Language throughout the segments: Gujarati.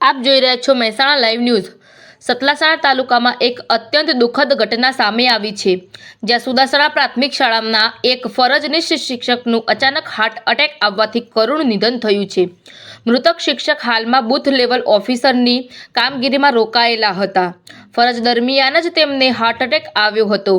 આપ જોઈ રહ્યા છો મહેસાણા લાઈવ ન્યૂઝ. સતલાસણા તાલુકામાં એક અત્યંત દુઃખદ ઘટના સામે આવી છે, જ્યાં સુદાસણા પ્રાથમિક શાળાના એક ફરજનિષ્ઠ શિક્ષકનું અચાનક હાર્ટ એટેક આવવાથી કરુણ નિધન થયું છે. મૃતક શિક્ષક હાલમાં બુથ લેવલ ઓફિસરની કામગીરીમાં રોકાયેલા હતા. ફરજ દરમિયાન જ તેમને હાર્ટ એટેક આવ્યો હતો,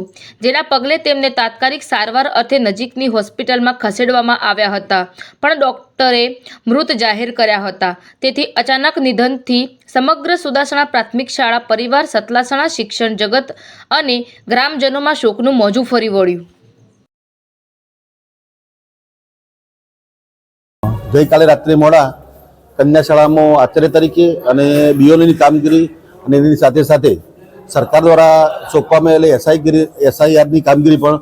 જેના પગલે તેમને તાત્કાલિક સારવાર અર્થે નજીકની હોસ્પિટલમાં ખસેડવામાં આવ્યા હતા. પણ ડોક્ટરે મૃત જાહેર કર્યા હતા. તેથી અચાનક નિધનથી સમગ્ર સુદાસણા પ્રાથમિક શાળા, પરિવાર, સતલાસણા, શિક્ષણ જગત અને ગ્રામજનોમાં શોકનું મોજું ફરી વળ્યું. ગઈકાલે રાત્રે મોડા કન્યા શાળામાં આચાર્ય તરીકે અને બીઓની કામગીરી અને એની સાથે સાથે સરકાર દ્વારા સોંપવામાં આવેલી એસઆઈ એસઆઈઆરની કામગીરી પણ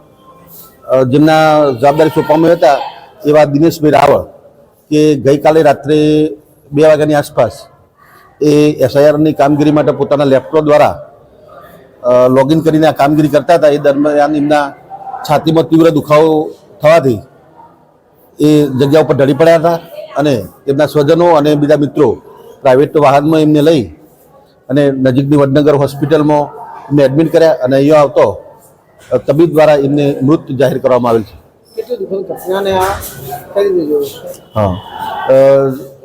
જેમના જવાબદારી સોંપવામાં હતા એવા દિનેશભાઈ રાવળ કે ગઈકાલે રાત્રે બે વાગ્યાની આસપાસ એ એસઆઈઆરની કામગીરી માટે પોતાના લેપટોપ દ્વારા લોગિન કરીને આ કામગીરી કરતા હતા. એ દરમિયાન એમના છાતીમાં તીવ્ર દુખાવો થવાથી એ જગ્યા ઉપર ઢળી પડ્યા હતા અને તેમના સ્વજનો અને બીજા મિત્રો પ્રાઇવેટ વાહનમાં એમને લઈ અને નજીકની વડનગર હોસ્પિટલમાં એમને એડમિટ કર્યા અને અહીંયા આવતો તબીબ દ્વારા એમને મૃત જાહેર કરવામાં આવેલ છે. હા.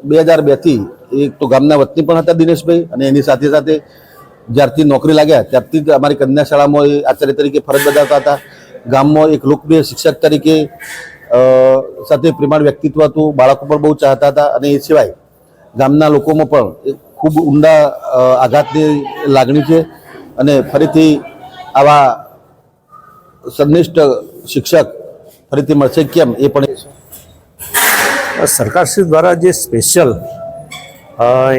બે હજાર બેથી એક તો ગામના વતની પણ હતા દિનેશભાઈ અને એની સાથે સાથે જ્યારથી નોકરી લાગ્યા ત્યારથી જ અમારી કન્યા શાળામાં એ આચાર્ય તરીકે ફરજ બજાવતા હતા. ગામમાં એક લોકપ્રિય શિક્ષક તરીકે સાથે પ્રેમાળ વ્યક્તિત્વ હતું. બાળકો પણ બહુ ચાહતા હતા અને એ સિવાય ગામના લોકોમાં પણ એક ખૂબ ઊંડા આઘાતની લાગણી છે અને ફરીથી આવા સંનિષ્ઠ શિક્ષક ફરીથી મળશે કેમ એ પણ સરકારશ્રી દ્વારા જે સ્પેશિયલ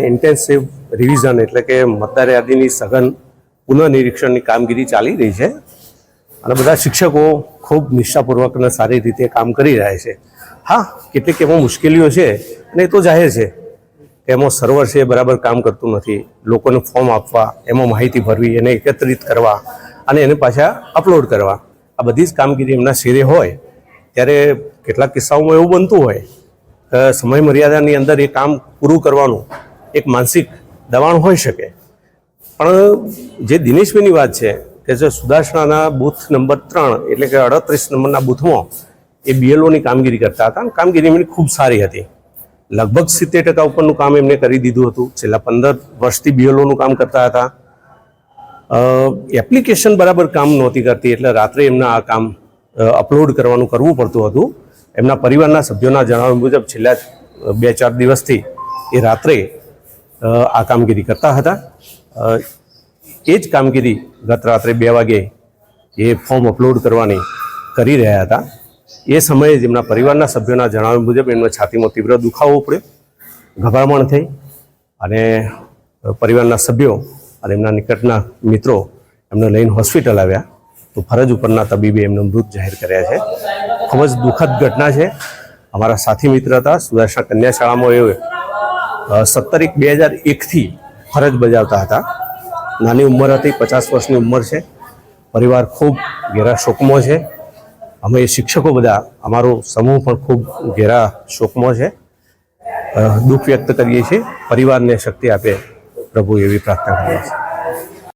ઇન્ટેન્સિવ રિવિઝન એટલે કે મતદાર યાદીની સઘન પુનઃનિરીક્ષણની કામગીરી ચાલી રહી છે અને બધા શિક્ષકો ખૂબ નિષ્ઠાપૂર્વક અને સારી રીતે કામ કરી રહ્યા છે. હા, કેટલીક એમાં મુશ્કેલીઓ છે અને એ તો જાહેર છે. એમાં સર્વર છે બરાબર કામ કરતું નથી. લોકોને ફોર્મ આપવા, એમાં માહિતી ભરવી, એને એકત્રિત કરવા અને એને પાછા અપલોડ કરવા. આ બધી જ કામગીરી એમના શેરે હોય. ત્યારે કેટલાક કિસ્સાઓમાં એવું બનતું હોય. સમય મર્યાદાની અંદર એ કામ પૂરું કરવાનું એક માનસિક દબાણ હોઈ શકે. પણ જે દિનેશભાઈની વાત છે કે જે સુદાસણાના બૂથ નંબર ત્રણ એટલે કે અડત્રીસ નંબરના બૂથમાં એ બીએલઓની કામગીરી કરતા હતા. અને કામગીરી એમની ખૂબ સારી હતી. લગભગ સિત્તેર ટકા ઉપરનું કામ એમને કરી દીધું હતું. છેલ્લા પંદર વર્ષથી બીએલઓનું કામ કરતા હતા. એપ્લિકેશન બરાબર કામ નહોતી કરતી એટલે રાત્રે એમના આ કામ અપલોડ કરવાનું કરવું પડતું હતું. એમના પરિવારના સભ્યોના જણાવ્યા મુજબ છેલ્લા બે ચાર દિવસથી એ રાત્રે આ કામગીરી કરતા હતા. એ જ કામગીરી ગત રાત્રે બે વાગે એ ફોર્મ અપલોડ કરવાની કરી રહ્યા હતા. એ સમયે જ એમના પરિવારના સભ્યોના જણાવ્યા મુજબ એમને છાતીમાં તીવ્ર દુખાવો પડ્યો ગભરામણ થઈ અને પરિવારના સભ્યો અને એમના નિકટના મિત્રો એમને લઈને હોસ્પિટલ આવ્યા. તો ફરજ ઉપરના તબીબે એમને મૃત જાહેર કર્યા છે. ખૂબ જ દુઃખદ ઘટના છે. અમારા સાથી મિત્ર હતા, સુદર્શન કન્યા શાળામાં એ સત્તર એક બે હજાર એકથી ફરજ બજાવતા હતા. નાની ઉંમર હતી, પચાસ વર્ષની ઉંમર છે. પરિવાર ખૂબ ઘેરા શોકમાં છે. અમે શિક્ષકો બધા, અમારો સમૂહ પણ ખૂબ ઘેરા શોકમાં છે. દુઃખ વ્યક્ત કરીએ છીએ. પરિવારને શક્તિ આપે પ્રભુ એવી પ્રાર્થના કરીએ છીએ.